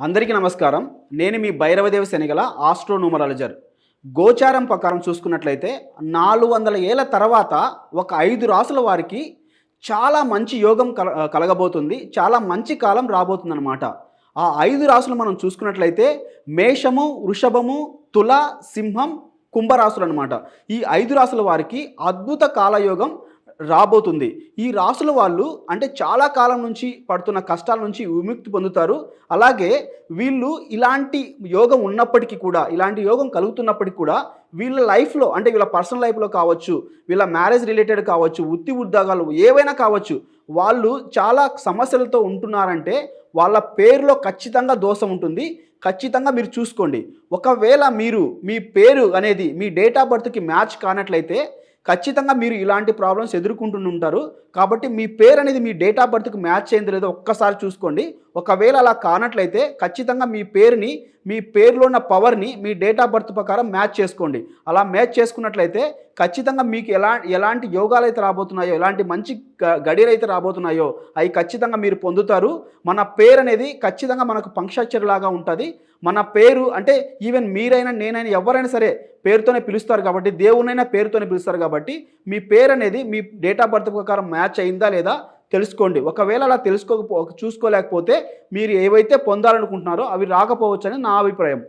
అందరికీ నమస్కారం. నేను మీ భైరవదేవ శనిగల ఆస్ట్రోనూమరాలజర్ గోచారం ప్రకారం చూసుకున్నట్లయితే నాలుగు వందల ఏళ్ళ తర్వాత ఒక ఐదు రాసుల వారికి చాలా మంచి యోగం కల కలగబోతుంది. చాలా మంచి కాలం రాబోతుందన్నమాట. ఆ ఐదు రాసులు మనం చూసుకున్నట్లయితే మేషము వృషభము తుల సింహం కుంభరాశులు అనమాట ఈ ఐదు రాసుల వారికి అద్భుత కాలయోగం రాబోతుంది. ఈ రాసుల వాళ్ళు అంటే చాలా కాలం నుంచి పడుతున్న కష్టాల నుంచి విముక్తి పొందుతారు. అలాగే వీళ్ళు ఇలాంటి యోగం ఉన్నప్పటికీ కూడా ఇలాంటి యోగం కలుగుతున్నప్పటికీ కూడా వీళ్ళ లైఫ్లో అంటే వీళ్ళ పర్సనల్ లైఫ్లో కావచ్చు వీళ్ళ మ్యారేజ్ రిలేటెడ్ కావచ్చు వృత్తి ఉద్యోగాలు ఏవైనా కావచ్చు వాళ్ళు చాలా సమస్యలతో ఉంటున్నారంటే వాళ్ళ పేరులో ఖచ్చితంగా దోషం ఉంటుంది. ఖచ్చితంగా మీరు చూసుకోండి. ఒకవేళ మీరు మీ పేరు అనేది మీ డేట్ ఆఫ్ బర్త్కి మ్యాచ్ కానట్లయితే ఖచ్చితంగా మీరు ఇలాంటి ప్రాబ్లమ్స్ ఎదుర్కొంటుంటారు కాబట్టి మీ పేరు అనేది మీ డేట్ ఆఫ్ బర్త్కి మ్యాచ్ అయింది లేదో ఒక్కసారి చూసుకోండి. ఒకవేళ అలా కానట్లయితే ఖచ్చితంగా మీ పేరుని మీ పేరులో ఉన్న పవర్ని మీ డేట్ ఆఫ్ బర్త్ ప్రకారం మ్యాచ్ చేసుకోండి. అలా మ్యాచ్ చేసుకున్నట్లయితే ఖచ్చితంగా మీకు ఎలా ఎలాంటి యోగాలు అయితే రాబోతున్నాయో ఎలాంటి మంచి గ- గడియలు అయితే రాబోతున్నాయో అవి ఖచ్చితంగా మీరు పొందుతారు. మన పేరు అనేది ఖచ్చితంగా మనకు పంక్షాక్షరి లాగా ఉంటుంది. మన పేరు అంటే ఈవెన్ మీరైనా నేనైనా ఎవరైనా సరే పేరుతోనే పిలుస్తారు కాబట్టి దేవునైనా పేరుతోనే పిలుస్తారు కాబట్టి మీ పేరు అనేది మీ డేట్ ఆఫ్ బర్త్ ప్రకారం మ్యాచ్ అయిందా లేదా తెలుసుకోండి. ఒకవేళ అలా తెలుసుకోకపో చూసుకోలేకపోతే మీరు ఏవైతే పొందాలనుకుంటున్నారో అవి రాకపోవచ్చని నా అభిప్రాయం.